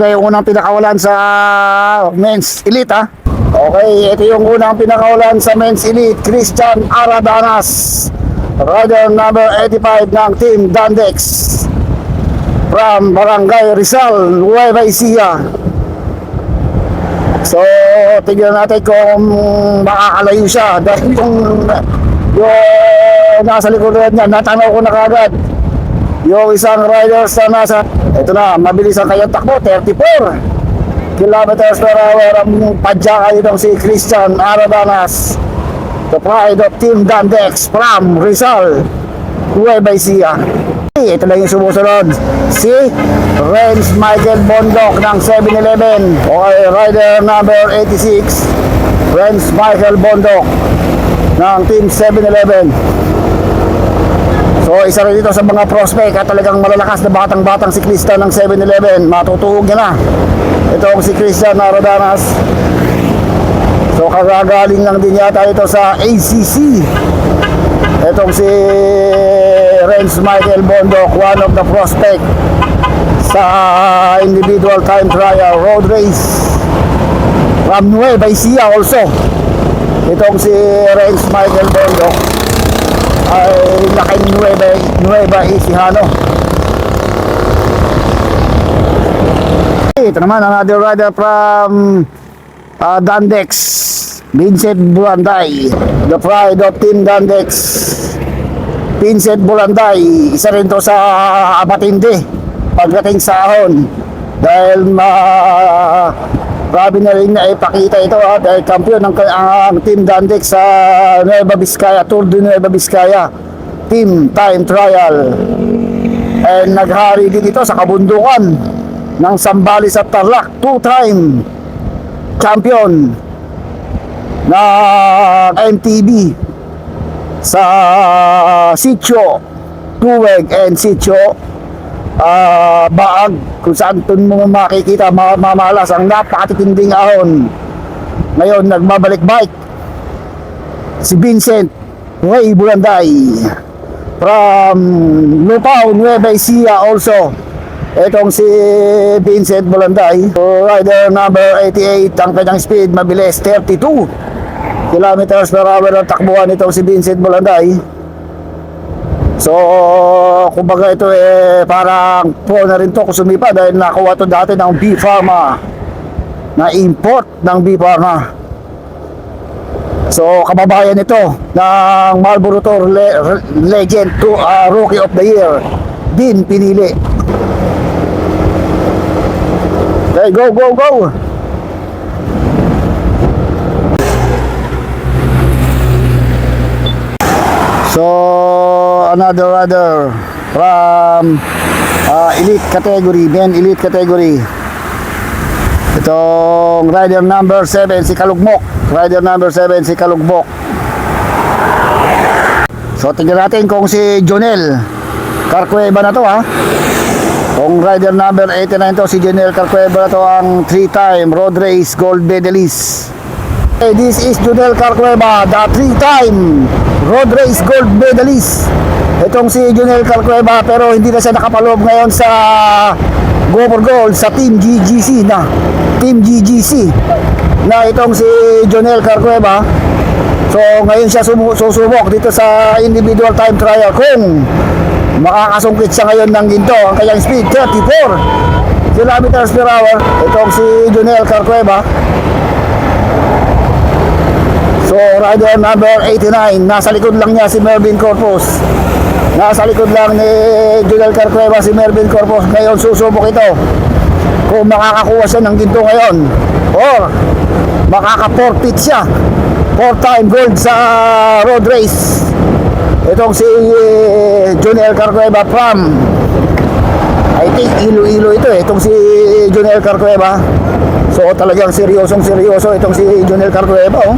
na yung unang pinakawalan sa men's elite ha. Okay, ito yung unang pinakawalan sa men's elite, Christian Aradanas. Rider number 85 ng Team Dandex. From Barangay Rizal, Nueva Ecija. So, tignan natin kung makakalayo siya. Dahil yung, yung nasa likuran niya, natanaw ko na kagad. Yung isang riders na nasa, ito na, mabilis ang kanyang takbo, 34 kilometers per hour ang padya kayo si Christian Aradanas. The pride of Team Dandex from Rizal, Nueva Ecija. Ito lang yung sumusunod. Si Renz Michael Bondok ng 7-Eleven. Okay, rider number 86. Renz Michael Bondok ng Team 7-Eleven. So isa rin dito sa mga prospect at talagang malalakas na batang-batang siklista ng 7-Eleven. Matutuhog niya na. Ito si Christian Narodanas. So kagagaling lang din yata ito sa ACC. Itong si Renz Michael Bondok, one of the prospect sa individual time trial road race from Nueva Ecija also. Itong si Renz Michael Bondok ay laking Nueva, Nueva Ecijano. Ito naman another rider from uh, Dandex, Vincent Bulanday, the pride of Team Dandex. Vincent Bulanday, isa rin to sa matindi pagdating sa ahon dahil ma grabe na rin na ipakita ito ha, dahil kampiyon ng ang Team Dandex sa Nueva Vizcaya, Tour de Nueva Vizcaya team time trial. And naghari din ito sa kabundukan ng Sambales at Tarlac two-time champion na MTB sa Sitio Tuweg and Sitio ah, Baag kung saan dun mo makikita ma- mamalas ang napakatitinding ahon. Ngayon nagbabalik bike si Vincent Way Bulanday from Lupao Nueva Ecija also. Itong si Vincent Bulanday, so rider number 88, ang kanyang speed mabilis, 32 kilometers per hour ang takbuhan nitong si Vincent Bulanday. So, kumbaga ito eh, parang pro na rin to kung sumipa dahil nakuha to dati ng B Pharma na import ng B Pharma. So, kababayan ito ng Marlboro Tour Le- Legend to uh, Rookie of the Year, din pinili. Okay, go, go, go! So, another rider from uh, elite category, men elite category. Itong rider number 7 si Kalugmok. Rider number 7 si Kalugmok. So, tingnan natin kung si Jonel Carcueva na to ha. Kung rider number 89 to, si Jonel Carcueva na to ang 3-time road race gold medalist. Okay, this is Junel Carcueva, the three-time road race gold medalist. Itong si Junel Carcueva pero hindi na siya nakapaloob ngayon sa Go for Gold sa Team GGC na. Team GGC na itong si Junel Carcueva. So ngayon siya sumu- susubok dito sa individual time trial kung makakasungkit siya ngayon ng ginto ang kanyang speed 34 kilometers per hour. Itong si Junel Carcueva. So, rider number 89, nasa likod lang niya si Mervin Corpus. Nasa likod lang ni Junel Carcueva si Mervin Corpus. Ngayon, susubok ito. Kung makakakuha siya ng ginto ngayon. Or, makaka-forfeit siya. Four-time gold sa road race. Itong si eh, Junel Carcueva from I think Iloilo ito eh, itong si Junel Carcueva. So talagang seryosong seryoso itong si Junel Carcueva oh.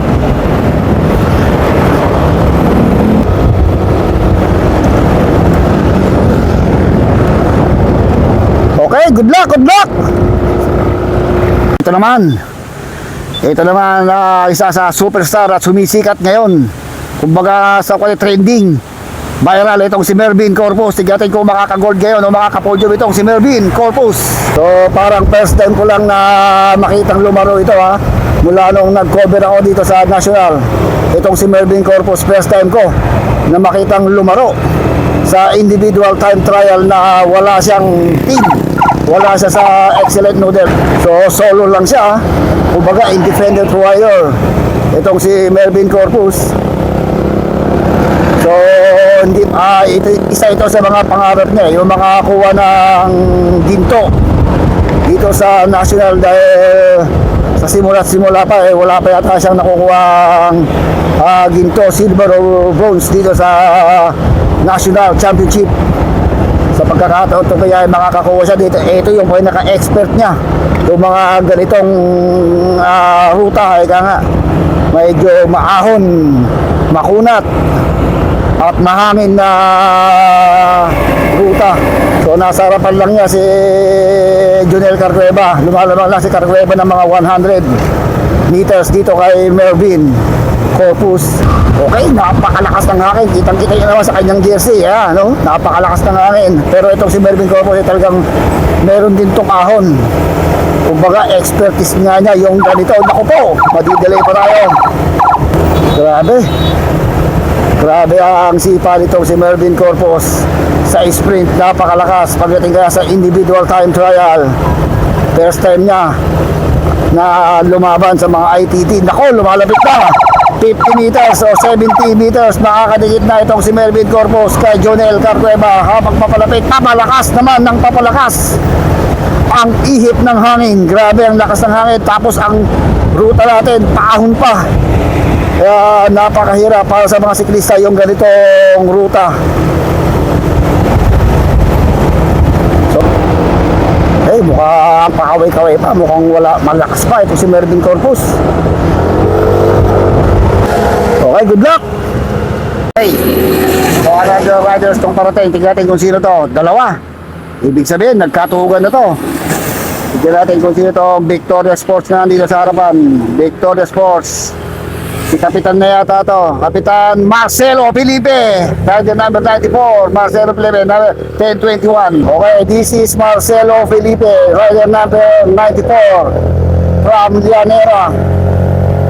Okay, good luck, good luck! Ito naman. Ito naman ah, isa sa superstar at sumisikat ngayon. Kumbaga sa kwali trending viral itong si Mervin Corpus. Tigatin ko makaka-gold ngayon o makaka-podium itong si Mervin Corpus. So parang first time ko lang na makitang lumaro ito ha. Mula nung nag-cover ako dito sa National. Itong si Mervin Corpus, first time ko na makitang lumaro sa individual time trial na wala siyang team. Wala siya sa excellent noodle. So solo lang siya. ha. Kumbaga independent rider. Itong si Mervin Corpus. So, hindi, ah, ito, isa ito sa mga pangarap niya, yung makakuha ng ginto dito sa national dahil sa simula simula pa eh, wala pa yata siyang nakukuha ah, ginto, silver o bronze dito sa national championship pagkakataon to kaya ay makakakuha siya dito ito yung pinaka-expert niya yung mga ganitong ah, ruta ika nga medyo maahon makunat at mahangin na ruta. So nasa harapan lang niya si Junel Carcueva. Lumalamang lang si Carcueva ng mga 100 meters dito kay Mervin Corpus. Okay, napakalakas ng hangin. Kitang-kita niyo naman sa kanyang jersey. Ha, no? Napakalakas ng hangin. Pero itong si Mervin Corpus ay talagang meron din tong ahon. Kumbaga, expertise nga niya yung ganito. Naku po, madidelay pa tayo. Grabe. Grabe ang sipa nito si Mervin Corpus sa sprint. Napakalakas pagdating kaya sa individual time trial. First time niya na lumaban sa mga ITT. Nako, lumalapit na. 50 meters o 70 meters nakakadikit na itong si Melvin Corpus kay Jonel Carcueva habang papalapit papalakas naman ng papalakas ang ihip ng hangin grabe ang lakas ng hangin tapos ang ruta natin paahon pa kaya napakahirap para sa mga siklista yung ganitong ruta. Eh, mukhang pakaway-kaway pa. Mukhang wala, malakas pa. Ito si Mervin Corpus. Okay, good luck! Hey, mga radio riders tong parating. Tingnan natin kung sino to. Dalawa. Ibig sabihin, nagkatuhugan na to. Tingnan natin kung sino to. Victoria Sports na nandito sa harapan. Victoria Sports. Si Kapitan na yata to. Kapitan Marcelo Felipe. Rider number 94. Marcelo Felipe. Number 1021. Okay, this is Marcelo Felipe. Rider number 94. From Llanera.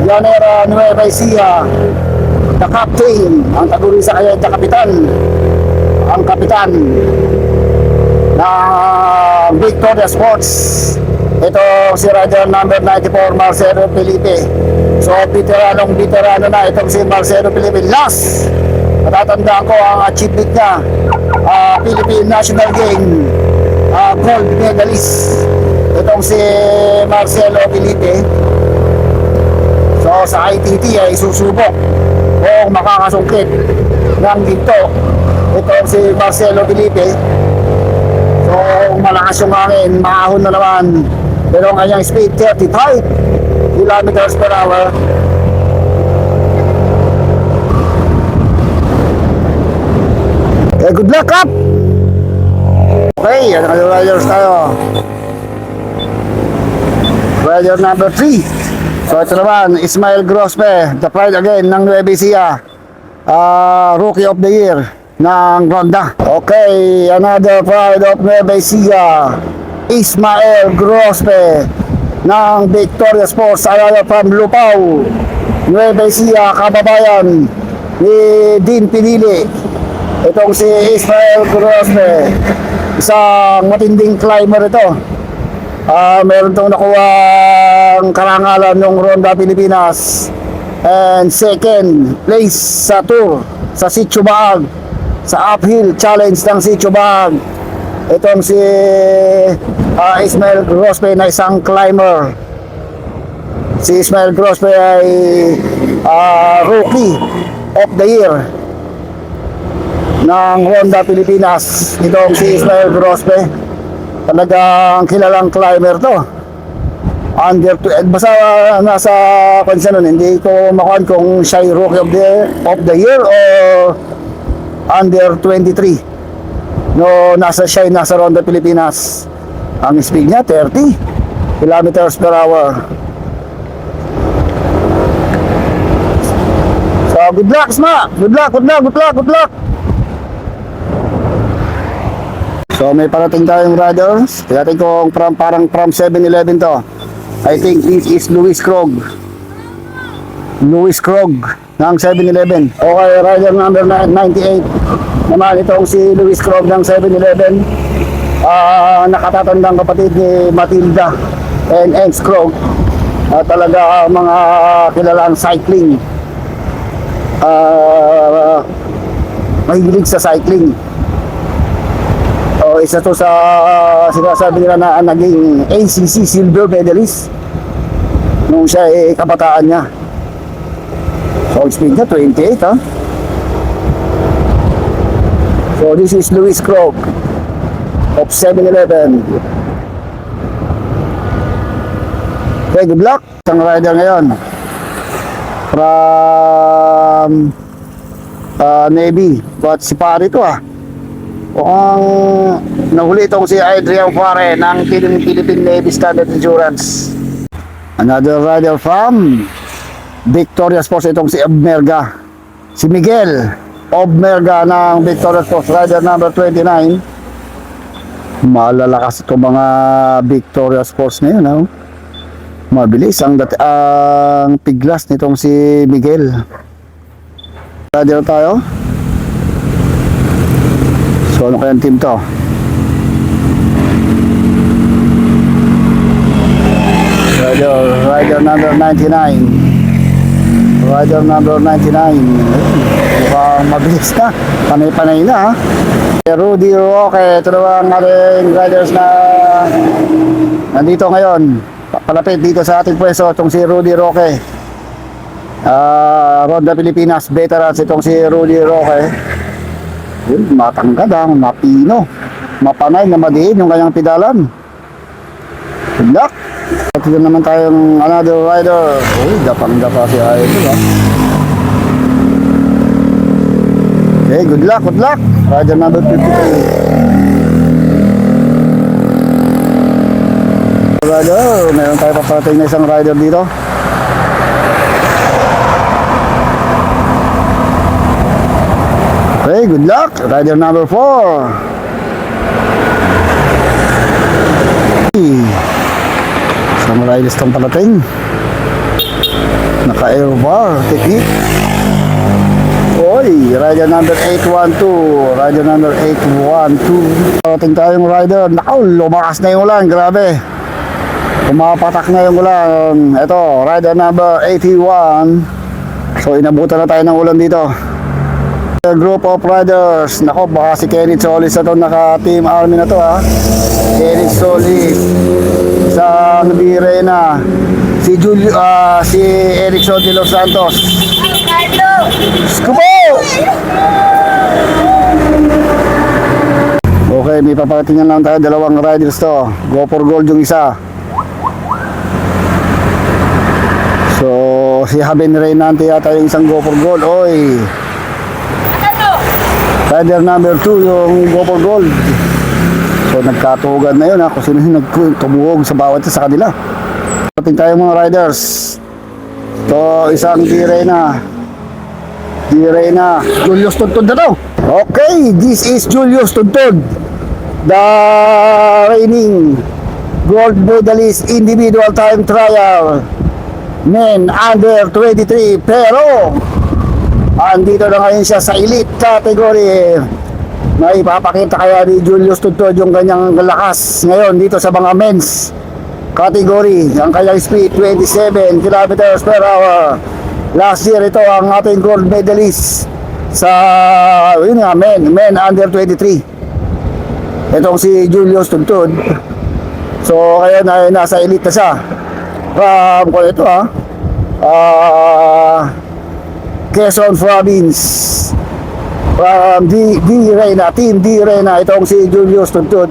Llanera Nueva Ecija. The captain. Ang taguri sa kanya, the kapitan. Ang kapitan na Victoria Sports. Ito si rider number 94 Marcelo Felipe. So veteranong veterano na itong si Marcelo Felipe. Last, natatandaan ko ang achievement niya. ah, Philippine National Game ah, gold medalist. Itong si Marcelo Felipe. So sa ITT ay susubok o makakasungkit ng ginto. Itong si Marcelo Felipe. So, malakas yung hangin, maahon na naman. Pero ang kanyang speed, 35 kilometers per hour. Eh, good luck, Kap! Okay, yan ang riders tayo. Rider number 3. So, ito naman, Ismael Grospe, the pride again ng Nueva Ecija. Ah, Rookie of the Year ng Ronda. Okay, another pride of Nueva Ecija. Ismael Grospe ng Victoria Sports. Another from Lupao. Nueva Ecija, kababayan ni Dean Pinili. Itong si Ismael Grospe. Isang matinding climber ito. Ah, meron tong nakuha ang karangalan ng Ronda Pilipinas. And second place sa tour sa Sitio Baag sa uphill challenge ng Sitio Baag. Itong si ah, Ismael Grospe na isang climber. Si Ismael Grospe ay ah, rookie of the year ng Honda Pilipinas. Itong si Ismael Grospe talagang kilalang climber to. Under to basta uh, nasa kung nun hindi ko makuhan kung siya ay rookie of the, of the year or under 23 no nasa siya nasa Ronda Pilipinas. Ang speed niya 30 kilometers per hour. So good luck Sma! Good luck good luck good luck good luck So may parating tayong riders. Tingnan kung from, parang from 7-Eleven to. I think this is Louis Krog. Louis Krog ng 7-Eleven. Okay, rider number na- 98. Naman itong si Louis Krog ng 7-Eleven. Ah, nakatatandang kapatid ni Matilda and Enz Krog. Ah, talaga mga kilalang cycling. Ah, mahilig sa cycling. O isa to sa ah, sinasabi nila na naging ACC silver medalist nung siya eh, kabataan niya. So speed niya 28 ha. So this is Luis Krog of 7-Eleven. Okay, good luck. Rider ngayon from ah, Navy. But si pare to ah. Mukhang nahuli itong si Adrian Fare ng Philippine Navy Standard Insurance. Another rider from Victoria Sports itong si Obmerga. Si Miguel Obmerga ng Victoria Sports rider number 29. Malalakas itong mga Victoria Sports ngayon. No? Mabilis ang, dati, ang piglas nitong si Miguel. Rider tayo. So ano kayang team to? Rider, rider number 99. Rider number 99. Ayun, Mukhang mabilis na. Panay-panay na Rudy Roque, ito naman ang ating riders na nandito ngayon. Palapit dito sa ating pwesto itong si Rudy Roque. Ah, Ronda Pilipinas veterans itong si Rudy Roque. Yun, matangkad ah, mapino. Mapanay na madiin yung kanyang pidalan. Good luck! At yun naman tayong another rider. Uy, dapang-dapa si Idol ah. Okay, good luck, good luck! Rider number 53. Rider, meron tayo paparating na isang rider dito. Okay, good luck. Rider number 4. Isang riders kang palating. Naka air bar. Tikit. Oy, rider number 812. Rider number 812. Parating tayong rider. Nakaw, lumakas na yung ulan. Grabe. Pumapatak na yung ulan. Ito, rider number 81. So, inabutan na tayo ng ulan dito. Group of riders. Nako, baka si Kenneth Solis na to naka-team army na to ha. Kenneth Solis. Sa nabire na. Si Julio, ah, si Erickson de los Santos. Skubo! Okay, may paparating lang tayo. Dalawang riders to. Go for gold yung isa. So, si Haben Reynante yata yung isang go for gold. Oy, Rider number 2 yung go for gold. So nagkatugan na yun ha, kung sino yung nagtumuhog sa bawat isa sa kanila. Ating tayo mga riders. To isang dire na. Dire na. Julius Tuntun na daw. Okay, this is Julius Tuntun. The reigning gold medalist individual time trial. Men under 23 pero Andito na ngayon siya sa elite category. May ipapakita kaya ni Julius Tuntod yung kanyang lakas ngayon dito sa mga men's category. Ang kanyang speed 27 kilometers per hour. Last year ito ang ating gold medalist sa yun nga, men, men under 23. Itong si Julius Tuntod. So kaya na nasa elite na siya. Um, kung ito ha. Ah Quezon Province from D, D Reyna, Team D Reyna, itong si Julius Tuntut.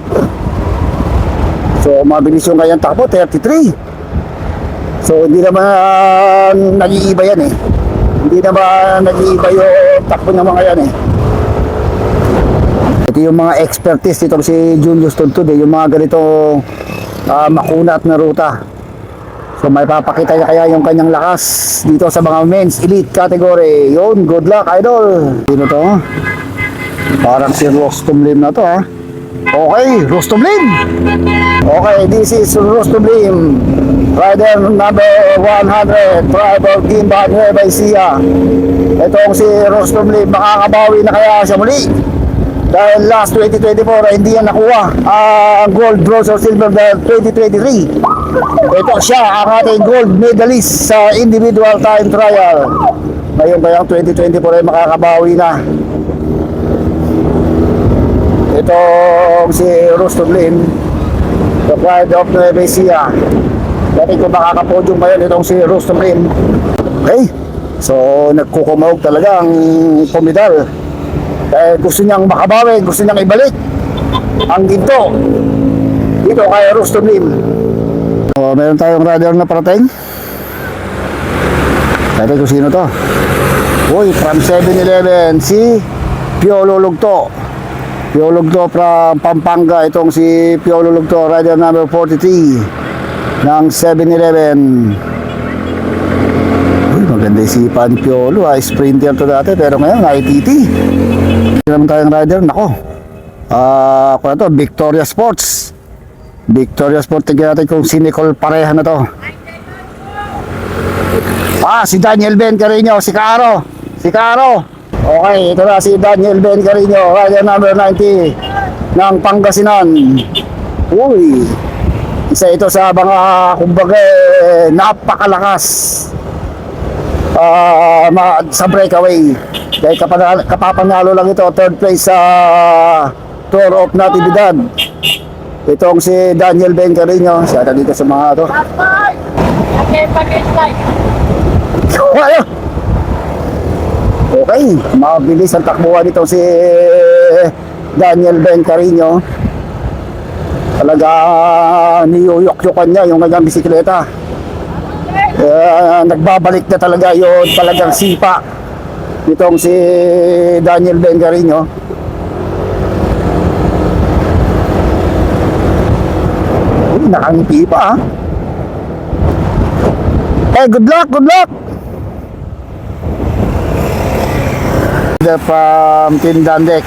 So, mabilis yung kanyang takbo, 33. So, hindi naman nag-iiba yan eh. Hindi naman nag-iiba yung takbo ng mga yan eh. Ito yung mga expertise itong si Julius Tuntut eh, yung mga ganitong ah, makunat na ruta. So may papakita niya kaya yung kanyang lakas dito sa mga men's elite category. Yun, good luck idol. Sino to? Parang si Rostom Lim na to ha. Okay, Rostoblim. Okay, this is Rostoblim. Rider number 100, driver Gimba Nueva Ecija. Itong si Rostoblim, makakabawi na kaya siya muli. Dahil last 2024 ay hindi yan nakuha ang gold, bronze or silver dahil 2023. Ito siya ang ating gold medalist sa individual time trial. Ngayon kayang 2024 ay makakabawi na. Itong si Rostoblim, the pride of Nueva Ecija. Dati ko makakapodium ngayon itong si Rostoblim. Okay, so nagkukumawag talaga ang pumidal. Dahil gusto niyang makabawi, gusto niyang ibalik ang ginto dito kay Rostoblim. So, meron tayong rider na parating. Dati kung sino to. Uy, from 7-Eleven, si Piolo Lugto. Piolo Lugto from Pampanga. Itong si Piolo Lugto, rider number 43 ng 7-Eleven. Uy, maganda yung sipa ni Piolo. Ah. Sprinter to dati, pero ngayon, ITT. Hindi tayong rider. Nako. Ah, uh, to, Victoria Sports. Victoria Sports, tignan natin kung si Nicole pareha na to. Ah, si Daniel Ben Carino, si Caro. Si Caro. Okay, ito na si Daniel Ben Carino, rider number 90 ng Pangasinan. Uy, isa ito sa mga, kumbaga, eh, napakalakas ma- sa breakaway. Dahil kapanalo, lang ito, third place sa Tour of Natividad. Itong si Daniel Ben siya na dito sa mga to. Ayun. Okay, mabilis ang takbuhan nito si Daniel Ben. Talaga niyuyok-yukan niya yung kanyang bisikleta. Eh, nagbabalik na talaga yon talagang sipa nitong si Daniel Ben Carino. Nakangiti pa ah. Eh, good luck, good luck! From Team Dandex.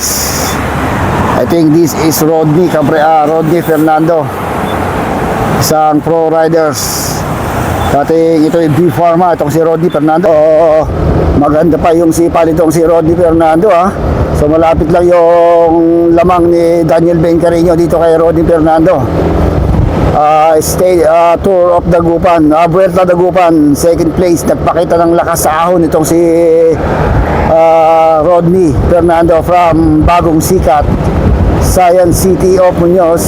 I think this is Rodney Cabre, ah, Rodney Fernando. Isang pro riders. Dati ito yung B Pharma, itong si Rodney Fernando. Oo, maganda pa yung sipa nitong si Rodney Fernando ha. So malapit lang yung lamang ni Daniel Ben Carino dito kay Rodney Fernando. Ah, stay ah, tour of Dagupan, uh, Buerta Dagupan, second place. Nagpakita ng lakas sa ahon itong si ah, Rodney Fernando from Bagong Sikat, Science City of Muñoz.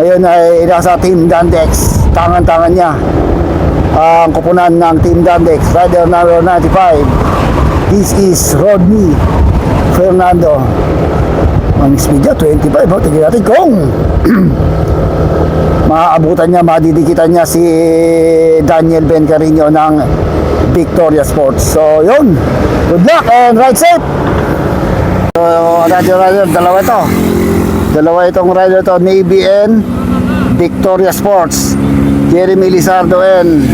Ngayon ay nasa Team Dandex. Tangan-tangan niya ang kupunan ng Team Dandex. Rider number 95. This is Rodney Fernando. Ang speed niya, 25. Oh, tignan natin kung maaabutan niya, madidikitan niya si Daniel Ben Carino ng Victoria Sports. So, yun. Good luck and ride safe! So, rider, rider, dalawa ito. Dalawa itong rider to, Navy and Victoria Sports. Jeremy Lizardo and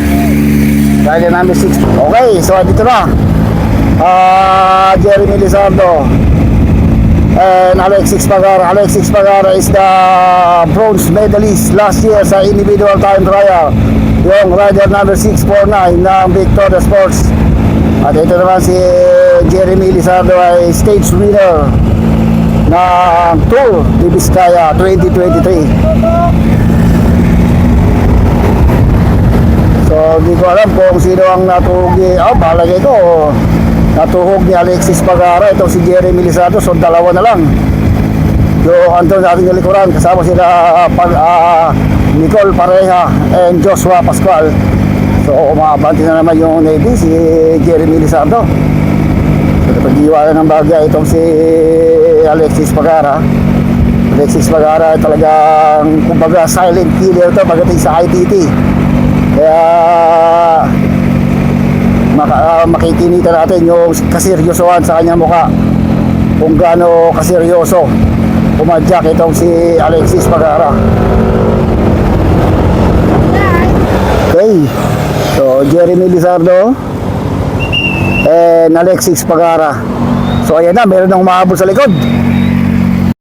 rider number 6. Okay, so dito na. Ah, Jeremy Lizardo and Alexis Pagara. Alexis Pagara is the bronze medalist last year sa individual time trial. Yung rider number 649 ng Victoria Sports. At ito naman si Jeremy Lizardo ay stage winner ng Tour de Vizcaya 2023. So, hindi ko alam kung sino ang natuhog ni... Oh, balagay ko. Natuhog ni Alexis Pagara. Ito si Jeremy Lizardo. So, dalawa na lang. Yung Anton natin yung likuran. Kasama sila ah, pag, ah, Nicole Pareha and Joshua Pascual. So, umabanti na naman yung Navy, si Jeremy Lizardo. So, napag-iwanan ng bagay itong si Alexis Pagara. Alexis Pagara talagang kumbaga silent killer to pagdating sa ITT. Kaya maka, uh, makikinita natin yung kaseryosohan sa kanyang mukha. Kung gaano kaseryoso pumadyak itong si Alexis Pagara. Okay. So, Jeremy Lizardo and Alexis Pagara. So, ayan na, meron nang mahabol sa likod.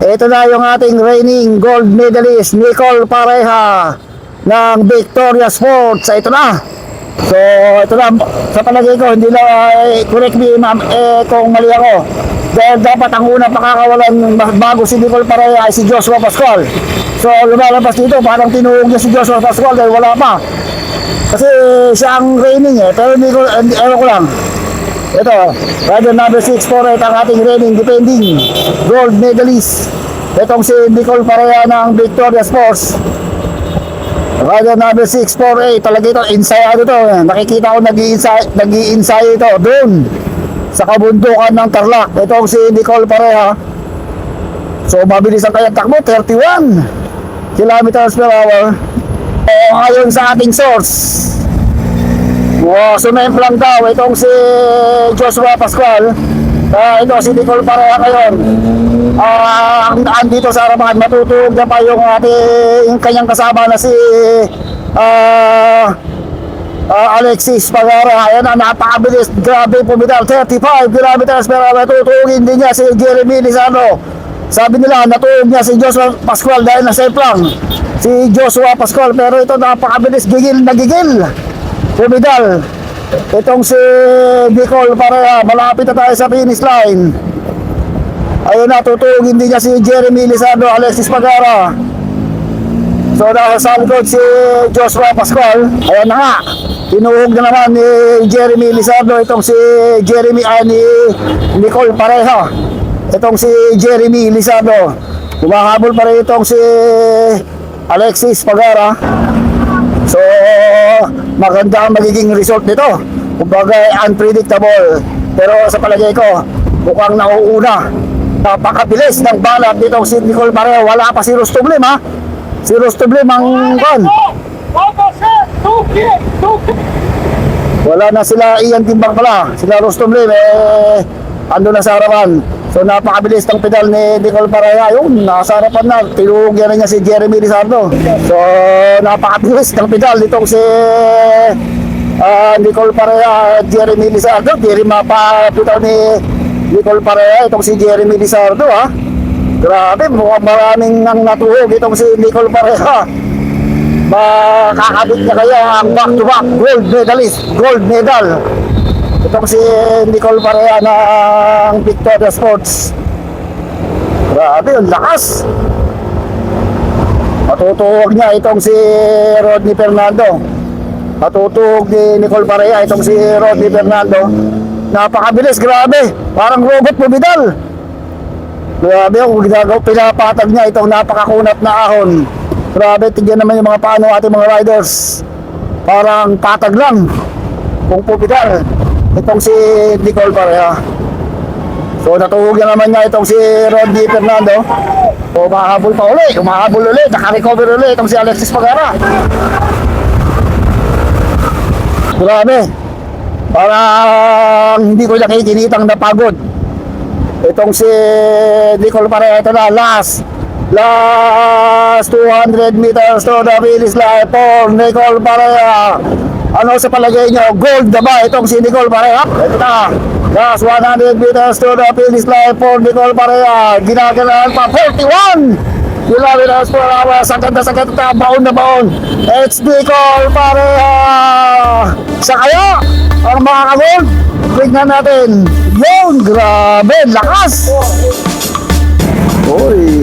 Ito na yung ating reigning gold medalist, Nicole Pareha ng Victoria Sports. Ito na. So, ito na. Sa palagay ko, hindi na, eh, correct me ma'am, eh, kung mali ako. Dahil dapat ang unang pakakawalan bago si Nicole Pareha ay si Joshua Pascual. So, lumalabas dito, parang tinuhog niya si Joshua Pascual dahil wala pa. Kasi siya ang reigning eh, pero hindi ko, hindi, ewan ko lang. Ito, rider number 6 for it ang ating reigning defending gold medalist. Itong si Nicole Pareha ng Victoria Sports. Rider number 648, talaga ito, ensayado to. Nakikita ko nag-i-ensayo nag ito doon sa kabundukan ng Tarlac. Itong si Nicole Pareha. So, mabilis ang kanyang takbo, 31 kilometers per hour. O, ayon sa ating source, Wow, sumemplang daw itong si Joshua Pascual. Ito si Nicole Pareha ngayon. Ah, ang andito sa harapan, matutulog na pa yung ating kanyang kasama na si ah, ah, Alexis Pagara. Ayan na, napakabilis. Grabe pumidal. 35 kilometers per hour. Tutulogin din niya si Jeremy Lizano. Sabi nila, natulog niya si Joshua Pascual dahil na lang si Joshua Pascual. Pero ito napakabilis. Gigil na gigil. Pumidal. Itong si Nicole Pareha, malapit na tayo sa finish line. Ayun na, tutugin din niya si Jeremy Lizardo, Alexis Pagara. So nasa sa likod si Joshua Pascual. Ayan na nga. Tinuhog na naman ni Jeremy Lizardo itong si Jeremy ah, ni Nicole Pareha. Itong si Jeremy Lizardo. Humahabol pa rin itong si Alexis Pagara. So, maganda ang magiging result nito. Kumbaga, unpredictable. Pero sa palagay ko, mukhang nauuna. Napakabilis ng balat nitong si Nicole Pareho. Wala pa si Rustoblim, ha? Si Rustoblim ang kan. Wala na sila Ian Timbang pala. Sila Rustoblim, eh, ando na sa harapan. So napakabilis ng pedal ni Nicole Pareha. Yung nasa harapan na, tinugyan na niya si Jeremy Rizardo. So napakabilis ng pedal nitong si ah, Nicole Pareha, Jeremy Lizardo. Di rin mapapitaw ni Nicole Pareha itong si Jeremy Lizardo ha. Grabe, mukhang maraming nang natuhog itong si Nicole Pareha. Makakabit na kaya ang back-to-back gold medalist, gold medal. Itong si Nicole Pareha ng Victoria Sports. Grabe, ang lakas. Matutuhog niya itong si Rodney Fernando. Matutuhog ni Nicole Pareha itong si Rodney Fernando. Napakabilis, grabe. Parang robot pumidal. Grabe yung ginagawa, pinapatag niya itong napakakunat na ahon. Grabe, tignan naman yung mga paano ating mga riders. Parang patag lang. Kung pumidal. Itong si Nicole Pareha. So natuhog na naman niya itong si Rodney Fernando. O mahabol pa uli, umahabol uli, naka-recover uli itong si Alexis Pagara. Grabe. Parang hindi ko nakikinitang napagod. Itong si Nicole Pareha, ito na, last. Last 200 meters to the finish line for Nicole Pareha. Ano sa palagay nyo? Gold na ba itong si Nicole Pareha? Ito na. Last 100 meters to the finish line for Nicole Pareha. Ginagalaan pa 41 kilometers per hour. Sagad na sagad na baon na baon. It's Nicole Pareha. Sa kaya, ang mga kagold, tignan natin. Yun, grabe, lakas. Uy.